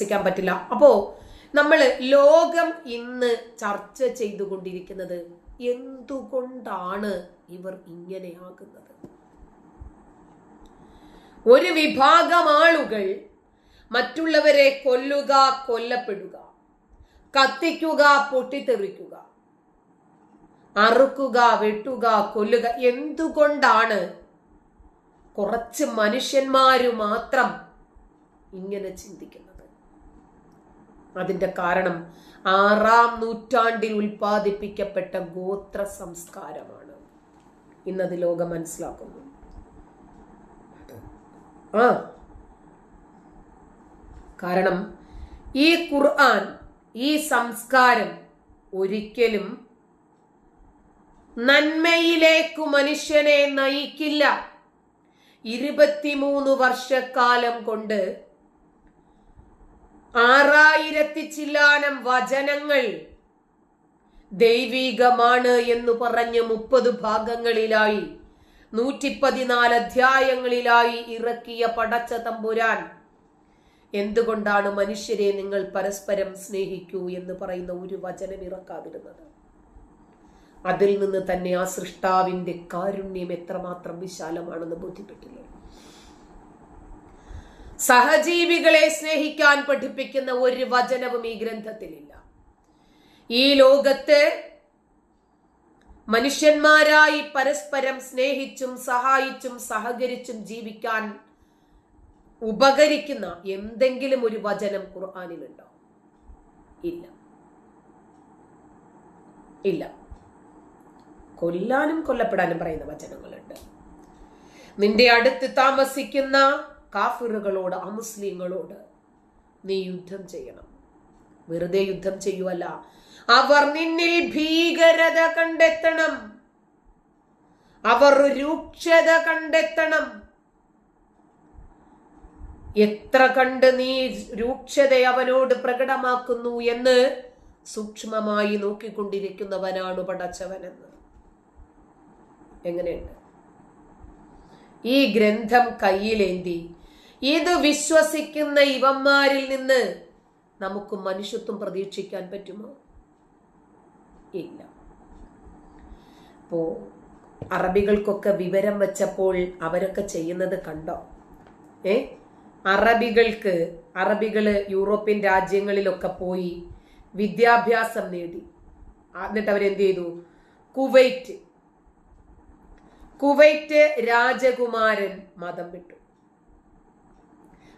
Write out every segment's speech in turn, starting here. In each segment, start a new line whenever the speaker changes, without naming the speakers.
വിശ്വസിക്കാൻ പറ്റില്ല. അപ്പോ നമ്മൾ ലോകം ഇന്ന് ചർച്ച ചെയ്തുകൊണ്ടിരിക്കുന്നത് എന്തുകൊണ്ടാണ് ഇവർ ഇങ്ങനെയാകുന്നത്? ഒരു വിഭാഗം ആളുകൾ മറ്റുള്ളവരെ കൊല്ലുക കൊല്ലപ്പെടുക കത്തിക്കുക പൊട്ടിത്തെറിക്കുക അറുക്കുക വെട്ടുക കൊല്ലുക എന്തുകൊണ്ടാണ് കുറച്ച് മനുഷ്യന്മാര് മാത്രം ഇങ്ങനെ ചിന്തിക്കുന്നത്? അതിന്റെ കാരണം ആറാം നൂറ്റാണ്ടിൽ ഉൽപ്പാദിപ്പിക്കപ്പെട്ട ഗോത്ര സംസ്കാരമാണ്. ഇന്നത് ലോകം മനസ്സിലാക്കുന്നു. ആ. കാരണം ഈ ഖുർആൻ ഈ സംസ്കാരം ഒരിക്കലും നന്മയിലേക്കു മനുഷ്യനെ നയിക്കില്ല. ഇരുപത്തിമൂന്ന് വർഷക്കാലം കൊണ്ട് ആറായിരത്തി ചില്ലാനം വചനങ്ങൾ ദൈവീകമാണ് എന്ന് പറഞ്ഞ് മുപ്പത് ഭാഗങ്ങളിലായി നൂറ്റി പതിനാല് അധ്യായങ്ങളിലായി ഇറക്കിയ പടച്ച തമ്പുരാൻ. എന്തുകൊണ്ടാണ് മനുഷ്യരെ നിങ്ങൾ പരസ്പരം സ്നേഹിക്കൂ എന്ന് പറയുന്ന ഒരു വചനം ഇറക്കാതിരുന്നത്? അതിൽ നിന്ന് തന്നെ ആ സൃഷ്ടാവിന്റെ കാരുണ്യം എത്രമാത്രം വിശാലമാണെന്ന് ബോധ്യപ്പെട്ടില്ലേ? സഹജീവികളെ സ്നേഹിക്കാൻ പഠിപ്പിക്കുന്ന ഒരു വചനവും ഈ ഗ്രന്ഥത്തിലില്ല. ഈ ലോകത്ത് മനുഷ്യന്മാരായി പരസ്പരം സ്നേഹിച്ചും സഹായിച്ചും സഹകരിച്ചും ജീവിക്കാൻ ഉപകരിക്കുന്ന എന്തെങ്കിലും ഒരു വചനം ഖുർആാനിലുണ്ടോ? ഇല്ല. ഇല്ല. കൊല്ലാനും കൊല്ലപ്പെടാനും പറയുന്ന വചനങ്ങളുണ്ട്. നിന്റെ അടുത്ത് താമസിക്കുന്ന കാഫിറുകളോട് അമുസ്ലിങ്ങളോട് നീ യുദ്ധം ചെയ്യണം. വെറുതെ യുദ്ധം ചെയ്യുവല്ല. അവർ നിന്നിൽ ഭീകരത കണ്ടെത്തണം. അവർ രൂക്ഷത കണ്ടെത്തണം. എത്ര കണ്ട് നീ രൂക്ഷത അവനോട് പ്രകടമാക്കുന്നു എന്ന് സൂക്ഷ്മമായി നോക്കിക്കൊണ്ടിരിക്കുന്നവനാണ് പടച്ചവനെന്ന്. എങ്ങനെയുണ്ട്? ഈ ഗ്രന്ഥം കയ്യിലേന്തി ഇത് വിശ്വസിക്കുന്ന ഇവന്മാരിൽ നിന്ന് നമുക്ക് മനുഷ്യത്വം പ്രതീക്ഷിക്കാൻ പറ്റുമോ? ഇല്ല. അപ്പോ അറബികൾക്കൊക്കെ വിവരം വെച്ചപ്പോൾ അവരൊക്കെ ചെയ്യുന്നത് കണ്ടോ? ഏ? അറബികൾക്ക് അറബികൾ യൂറോപ്യൻ രാജ്യങ്ങളിലൊക്കെ പോയി വിദ്യാഭ്യാസം നേടി. എന്നിട്ട് അവരെന്ത് ചെയ്തു? കുവൈറ്റ്. കുവൈറ്റ് രാജകുമാരൻ മതം വിട്ടു.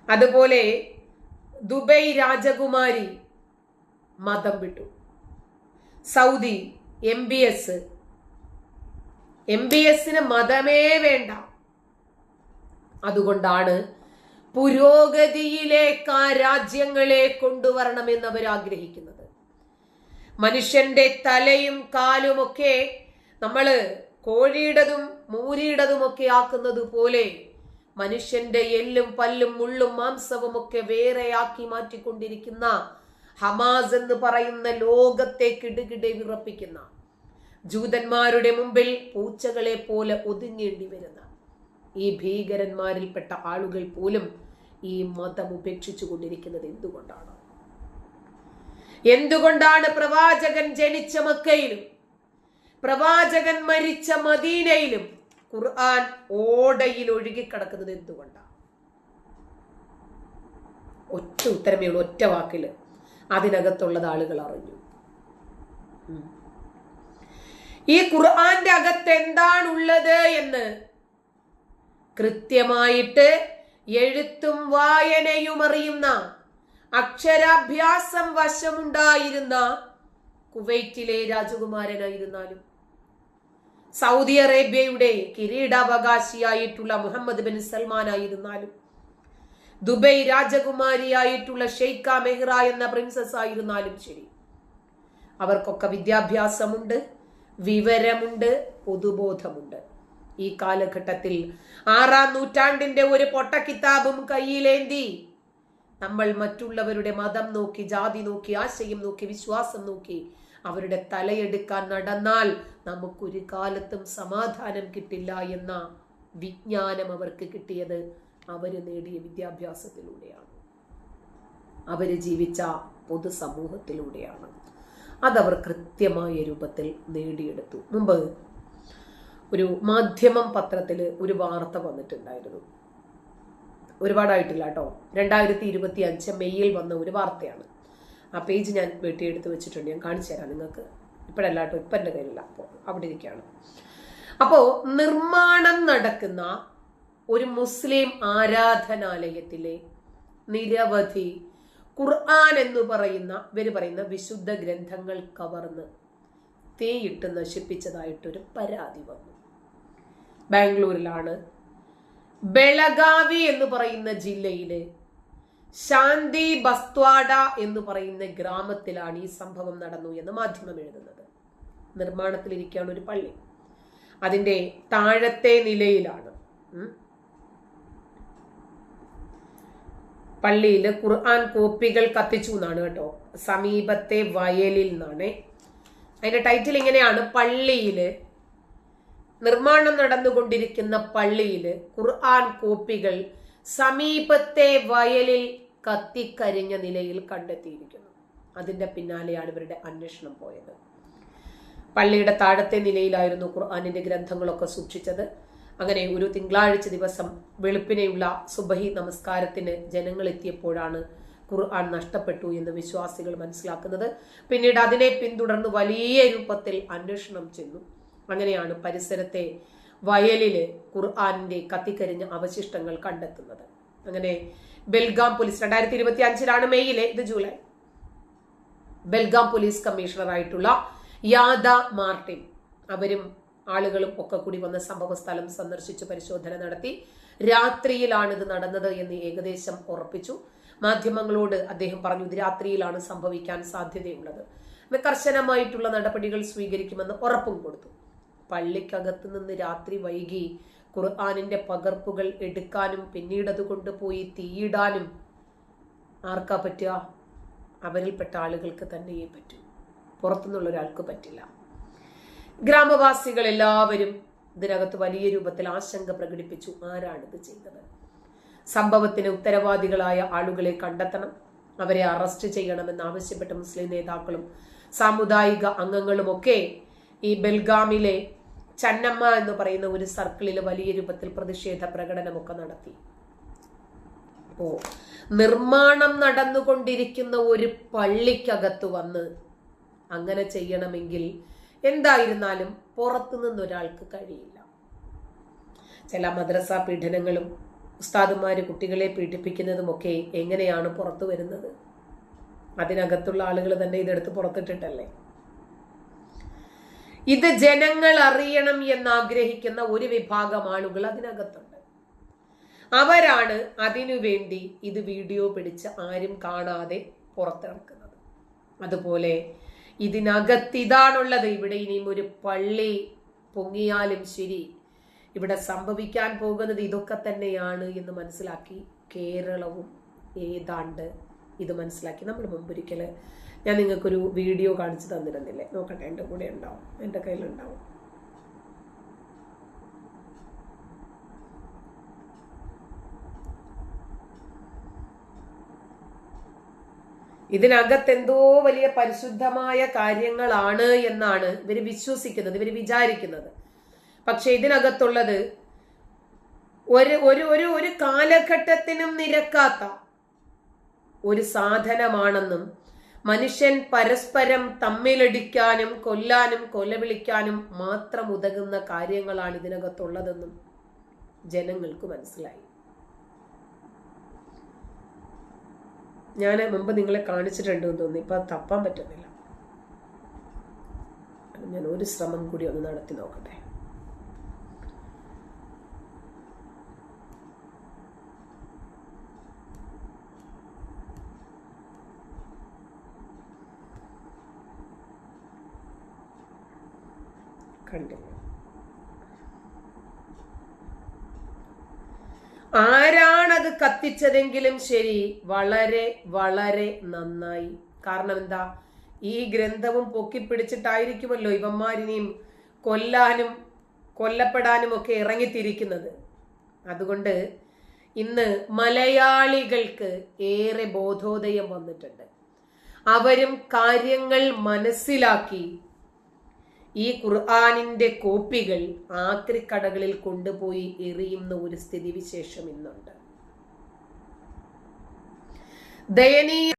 അതുപോലെ ദുബൈ രാജകുമാരി മതം വിട്ടു. Saudi M B S M B എസിന് മതമേ വേണ്ട. അതുകൊണ്ടാണ് പുരോഗതിയിലേക്ക് ആ രാജ്യങ്ങളെ കൊണ്ടുവരണമെന്ന് അവർ ആഗ്രഹിക്കുന്നത് മനുഷ്യന്റെ തലയും കാലുമൊക്കെ നമ്മൾ കോഴിയുടേതും മൂരിയുടേതുമൊക്കെ ആക്കുന്നത് പോലെ മനുഷ്യന്റെ എല്ലും പല്ലും മുള്ളും മാംസവും ഒക്കെ വേറെയാക്കി മാറ്റിക്കൊണ്ടിരിക്കുന്ന ഹമാസ് എന്ന് പറയുന്ന ലോകത്തെ കിടുകിടെ വിറപ്പിക്കുന്ന ജൂതന്മാരുടെ മുമ്പിൽ പൂച്ചകളെ പോലെ ഒതുങ്ങേണ്ടി വരുന്ന ഈ ഭീകരന്മാരിൽപ്പെട്ട ആളുകൾ പോലും ഈ മതം ഉപേക്ഷിച്ചു കൊണ്ടിരിക്കുന്നത് എന്തുകൊണ്ടാണ്? എന്തുകൊണ്ടാണ് പ്രവാചകൻ ജനിച്ച മക്കയിലും പ്രവാചകൻ മരിച്ച മദീനയിലും ഖുർആൻ ഓടയിൽ ഒഴുകിക്കിടക്കുന്നത് എന്തുകൊണ്ടാണ് ഒറ്റ ഉത്തരമേ ഉള്ളൂ ഒറ്റ വാക്കിൽ അതിനകത്തുള്ളത് ആളുകൾ അറിഞ്ഞു. ഈ ഖുർആന്റെ അകത്ത് എന്താണുള്ളത് എന്ന് കൃത്യമായിട്ട് എഴുത്തും വായനയും അറിയുന്ന അക്ഷരാഭ്യാസം വശമുണ്ടായിരുന്ന കുവൈറ്റിലെ രാജകുമാരനായിരുന്നാലും സൗദി അറേബ്യയുടെ കിരീടാവകാശിയായിട്ടുള്ള മുഹമ്മദ് ബിൻ സൽമാൻ ആയിരുന്നാലും ദുബൈ രാജകുമാരിയായിട്ടുള്ള ഷെയ്ഖ മെഹ്റ എന്ന പ്രിൻസസ് ആയിരുന്നാലും ശരി. അവർക്കൊക്കെ വിദ്യാഭ്യാസമുണ്ട് വിവരമുണ്ട് പൊതുബോധമുണ്ട്. ഈ കാലഘട്ടത്തിൽ ആറാം നൂറ്റാണ്ടിന്റെ ഒരു പൊട്ട കിതാബും കയ്യിലേന്തി നമ്മൾ മറ്റുള്ളവരുടെ മതം നോക്കി ജാതി നോക്കി ആശയം നോക്കി വിശ്വാസം നോക്കി അവരുടെ തലയെടുക്കാൻ നടന്നാൽ നമുക്കൊരു കാലത്തും സമാധാനം കിട്ടില്ല എന്ന വിജ്ഞാനം അവർക്ക് കിട്ടിയത് അവർ നേടിയ വിദ്യാഭ്യാസത്തിലൂടെയാണ്. അവർ ജീവിച്ച പൊതുസമൂഹത്തിലൂടെയാണ്. അതവർ കൃത്യമായ രൂപത്തിൽ നേടിയെടുത്തു. മുമ്പ് ഒരു മാധ്യമം പത്രത്തിൽ ഒരു വാർത്ത വന്നിട്ടുണ്ടായിരുന്നു. ഒരുപാടായിട്ടില്ല കേട്ടോ. രണ്ടായിരത്തി ഇരുപത്തി അഞ്ച് മെയ്യിൽ വന്ന ഒരു വാർത്തയാണ്. ആ പേജ് ഞാൻ വെട്ടിയെടുത്ത് വെച്ചിട്ടുണ്ട്. ഞാൻ കാണിച്ചു തരാം നിങ്ങൾക്ക്. ഇപ്പോഴല്ല കേട്ടോ ഇപ്പം എന്റെ കയ്യിലില്ല. അപ്പോൾ അവിടെ ഇരിക്കുകയാണ്. അപ്പോൾ നിർമ്മാണം നടക്കുന്ന ഒരു മുസ്ലിം ആരാധനാലയത്തിലെ നിരവധി ഖുർആൻ എന്ന് പറയുന്ന ഇവർ പറയുന്ന വിശുദ്ധ ഗ്രന്ഥങ്ങൾ കവർന്ന് തീയിട്ട് നശിപ്പിച്ചതായിട്ടൊരു പരാതി വന്നു. ബാംഗ്ലൂരിലാണ്. ബെളഗാവി എന്ന് പറയുന്ന ജില്ലയിലെ ശാന്തി ബസ്ത്വാഡ എന്ന് പറയുന്ന ഗ്രാമത്തിലാണ് ഈ സംഭവം നടന്നു എന്ന് മാധ്യമം എഴുതുന്നത്. നിർമ്മാണത്തിലിരിക്കുകയാണ് ഒരു പള്ളി. അതിന്റെ താഴത്തെ നിലയിലാണ്. പള്ളിയിൽ ഖുർആൻ കോപ്പികൾ കത്തിച്ചു എന്നാണ് കേട്ടോ. സമീപത്തെ വയലിൽ നിന്നാണ്. അതിന്റെ ടൈറ്റിൽ ഇങ്ങനെയാണ് പള്ളിയിൽ നിർമ്മാണം നടന്നുകൊണ്ടിരിക്കുന്ന പള്ളിയിൽ ഖുർആൻ കോപ്പികൾ സമീപത്തെ വയലിൽ കത്തിക്കരിഞ്ഞ നിലയിൽ കണ്ടെത്തിയിരിക്കുന്നു. അതിന്റെ പിന്നാലെയാണ് ഇവരുടെ അന്വേഷണം പോയത്. പള്ളിയുടെ താഴത്തെ നിലയിലായിരുന്നു ഖുർആാനിന്റെ ഗ്രന്ഥങ്ങളൊക്കെ സൂക്ഷിച്ചത്. അങ്ങനെ ഒരു തിങ്കളാഴ്ച ദിവസം വെളുപ്പിനെയുള്ള സുബഹി നമസ്കാരത്തിന് ജനങ്ങൾ എത്തിയപ്പോഴാണ് ഖുർആൻ നഷ്ടപ്പെട്ടു എന്ന് വിശ്വാസികൾ മനസ്സിലാക്കുന്നത്. പിന്നീട് അതിനെ പിന്തുടർന്ന് വലിയ രൂപത്തിൽ അന്വേഷണം ചെന്നു. അങ്ങനെയാണ് പരിസരത്തെ വയലിൽ ഖുർആാനിന്റെ കത്തിക്കരിഞ്ഞ അവശിഷ്ടങ്ങൾ കണ്ടെത്തുന്നത്. അങ്ങനെ ബെൽഗാം പോലീസ് രണ്ടായിരത്തി ഇരുപത്തി അഞ്ചിലാണ് മെയ്യിലെ ഇത് ജൂലൈ. ബെൽഗാം പോലീസ് കമ്മീഷണറായിട്ടുള്ള യാദ മാർട്ടിൻ. അവരും ആളുകളും ഒക്കെ കൂടി വന്ന സംഭവ സ്ഥലം സന്ദർശിച്ച് പരിശോധന നടത്തി. രാത്രിയിലാണ് ഇത് നടന്നത് എന്ന് ഏകദേശം ഉറപ്പിച്ചു. മാധ്യമങ്ങളോട് അദ്ദേഹം പറഞ്ഞു ഇത് രാത്രിയിലാണ് സംഭവിക്കാൻ സാധ്യതയുള്ളത്. കർശനമായിട്ടുള്ള നടപടികൾ സ്വീകരിക്കുമെന്ന് ഉറപ്പും കൊടുത്തു. പള്ളിക്കകത്ത് നിന്ന് രാത്രി വൈകി ഖുർആാനിന്റെ പകർപ്പുകൾ എടുക്കാനും പിന്നീട് അത് കൊണ്ടുപോയി തീയിടാനും ആർക്കാ പറ്റുക? അവരിൽപ്പെട്ട ആളുകൾക്ക് തന്നെയേ പറ്റൂ. പുറത്തുനിന്നുള്ള ഒരാൾക്ക് പറ്റില്ല. ഗ്രാമവാസികൾ എല്ലാവരും ഇതിനകത്ത് വലിയ രൂപത്തിൽ ആശങ്ക പ്രകടിപ്പിച്ചു. ആരാണിത് ചെയ്തത്? സംഭവത്തിന് ഉത്തരവാദികളായ ആളുകളെ കണ്ടെത്തണം. അവരെ അറസ്റ്റ് ചെയ്യണമെന്ന് ആവശ്യപ്പെട്ട മുസ്ലിം നേതാക്കളും സാമുദായിക അംഗങ്ങളുമൊക്കെ ഈ ബെൽഗാമിലെ ചന്നമ്മ എന്ന് പറയുന്ന ഒരു സർക്കിളിൽ വലിയ രൂപത്തിൽ പ്രതിഷേധ പ്രകടനമൊക്കെ നടത്തി. അപ്പോ നിർമ്മാണം നടന്നുകൊണ്ടിരിക്കുന്ന ഒരു പള്ളിക്കകത്ത് വന്ന് അങ്ങനെ ചെയ്യണമെങ്കിൽ എന്തായിരുന്നാലും പുറത്തു നിന്നൊരാൾക്ക് കഴിയില്ല. ചില മദ്രസ പീഡനങ്ങളും ഉസ്താദുമാര് കുട്ടികളെ പീഡിപ്പിക്കുന്നതുമൊക്കെ എങ്ങനെയാണ് പുറത്തു വരുന്നത്? അതിനകത്തുള്ള ആളുകൾ തന്നെ ഇതെടുത്ത് പുറത്തിട്ടിട്ടല്ലേ? ഇത് ജനങ്ങൾ അറിയണം എന്നാഗ്രഹിക്കുന്ന ഒരു വിഭാഗം ആളുകൾ അതിനകത്തുണ്ട്. അവരാണ് അതിനുവേണ്ടി ഇത് വീഡിയോ പിടിച്ച് ആരും കാണാതെ പുറത്തിറക്കുന്നത്. അതുപോലെ ഇതിനകത്ത് ഇതാണുള്ളത്. ഇവിടെ ഇനിയും ഒരു പള്ളി പൊങ്ങിയാലും ശരി ഇവിടെ സംഭവിക്കാൻ പോകുന്നത് ഇതൊക്കെ തന്നെയാണ് എന്ന് മനസ്സിലാക്കി കേരളവും ഏതാണ്ട് ഇത് മനസ്സിലാക്കി. നമ്മൾ മുമ്പൊരിക്കൽ ഞാൻ നിങ്ങൾക്കൊരു വീഡിയോ കാണിച്ചു തന്നിരുന്നില്ലേ? നോക്കട്ടെ എന്റെ കൂടെ ഉണ്ടാവും. എന്റെ കയ്യിലുണ്ടാവും ഇതിനകത്ത് എന്തോ വലിയ പരിശുദ്ധമായ കാര്യങ്ങളാണ് എന്നാണ് ഇവർ വിശ്വസിക്കുന്നത് ഇവർ വിചാരിക്കുന്നത്. പക്ഷെ ഇതിനകത്തുള്ളത് ഒരു ഒരു ഒരു ഒരു കാലഘട്ടത്തിനും നിരക്കാത്ത ഒരു സാധനമാണെന്നും മനുഷ്യൻ പരസ്പരം തമ്മിലടിക്കാനും കൊല്ലാനും കൊലവിളിക്കാനും മാത്രം ഉതകുന്ന കാര്യങ്ങളാണ് ഇതിനകത്തുള്ളതെന്നും ജനങ്ങൾക്ക് മനസ്സിലായി. ഞാൻ മുമ്പ് നിങ്ങളെ കാണിച്ചിട്ടുണ്ട് എന്ന് തോന്നി. ഇപ്പൊ തപ്പാൻ പറ്റുന്നില്ല. ഞാൻ ഒരു ശ്രമം കൂടി ഒന്ന് നടത്തി നോക്കട്ടെ. കണ്ടില്ല ആരാണത് കത്തിച്ചതെങ്കിലും ശരി വളരെ വളരെ നന്നായി. കാരണം എന്താ? ഈ ഗ്രന്ഥവും പൊക്കിപ്പിടിച്ചിട്ടായിരിക്കുമല്ലോ ഇവന്മാരിനെയും കൊല്ലാനും കൊല്ലപ്പെടാനും ഒക്കെ ഇറങ്ങിത്തിരിക്കുന്നത്. അതുകൊണ്ട് ഇന്ന് മലയാളികൾക്ക് ഏറെ ബോധോദയം വന്നിട്ടുണ്ട്. അവരും കാര്യങ്ങൾ മനസ്സിലാക്കി ഈ ഖുർആാനിന്റെ കോപ്പികൾ ആക്രിക്കടകളിൽ കൊണ്ടുപോയി എറിയുന്ന ഒരു സ്ഥിതിവിശേഷം ഇന്നുണ്ട്. ദയനീയ